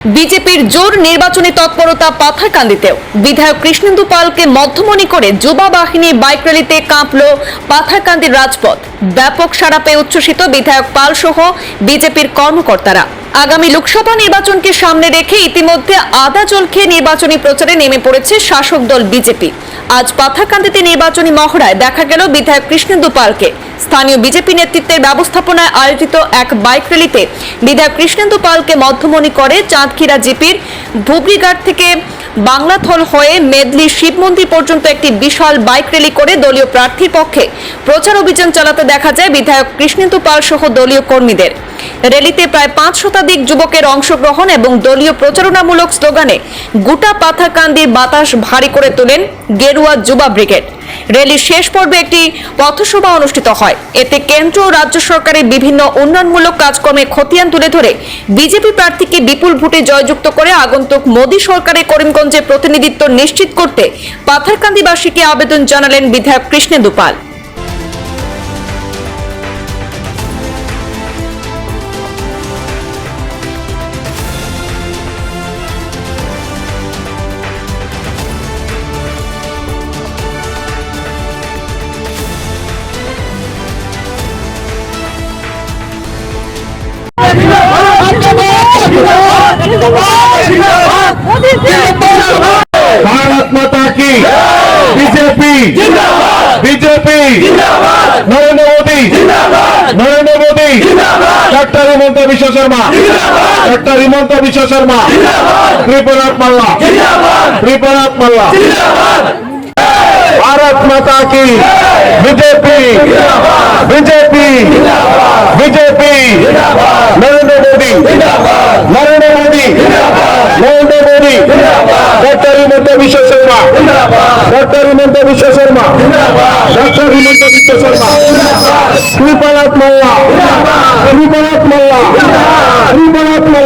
বিজেপির জোর নির্বাচনী তৎপরতা পাথারকান্দিতেও। বিধায়ক কৃষ্ণেন্দু পালকে মধ্যমণি করে যুবা বাহিনী বাইক র্যালিতে কাঁপল পাথারকান্দির রাজপথ। ব্যাপক সাড়া পেয়ে উচ্ছ্বসিত বিধায়ক পাল সহ বিজেপির কর্মকর্তারা। আগামী লোকসভা নির্বাচনকে সামনে রেখে ইতিমধ্যে আদা জল খেয়ে নির্বাচনী প্রচারে নেমে পড়েছে শাসক দল বিজেপি। আজ পাথারকান্দিতে নির্বাচনী মহড়ায় দেখা গেল বিধায়ক কৃষ্ণেন্দু পালকে স্থানীয় বিজেপি নেতৃত্বের ব্যবস্থাপনায় আয়োজিত এক বাইক র্যালিতে বিধায়ক কৃষ্ণেন্দু পালকে মধ্যমণি করে চাঁদখিরা জিপির ধুবড়িঘাট থেকে বাংলাথল হয়ে মেদলি শিব মন্দির পর্যন্ত একটি বিশাল বাইক র্যালি করে দলীয় প্রার্থীর পক্ষে প্রচার অভিযান চালাতে দেখা যায় বিধায়ক কৃষ্ণেন্দু পাল সহ দলীয় কর্মীদের। র্যালিতে প্রায় পাঁচ শতাধিক যুবকের অংশগ্রহণ এবং দলীয় প্রচারণামূলক স্লোগানে গোটা পাথাকান্দির বাতাস ভারী করে তোলেন গেরুয়া যুবা ব্রিগেড। র্যালির শেষ পর্বে একটি পথসভা অনুষ্ঠিত হয়। এতে কেন্দ্র ও রাজ্য সরকারের বিভিন্ন উন্নয়নমূলক কাজকর্মে খতিয়ান তুলে ধরে বিজেপি প্রার্থীকে বিপুল ভোটে জয়যুক্ত করে আগন্তুক মোদী সরকারের করিমগঞ্জে প্রতিনিধিত্ব নিশ্চিত করতে পাথারকান্দিবাসীকে আবেদন জানালেন বিধায়ক Krishnendu Paul. BJP BJP Narendra Modi Narendra Modi doctor Himanta Biswa Sarma doctor Himanta विश्व शर्मा त्रिपुरात मल्ला त्रिपुरात मल्ला भारत माता की BJP BJP BJP Narendra Modi doctor Himanta Biswa Sarma. Doctor Himanta Biswa Sharma. Kripanath মোল্লা কৃপানাথ মোল্লা কৃপানাথ মোল্লা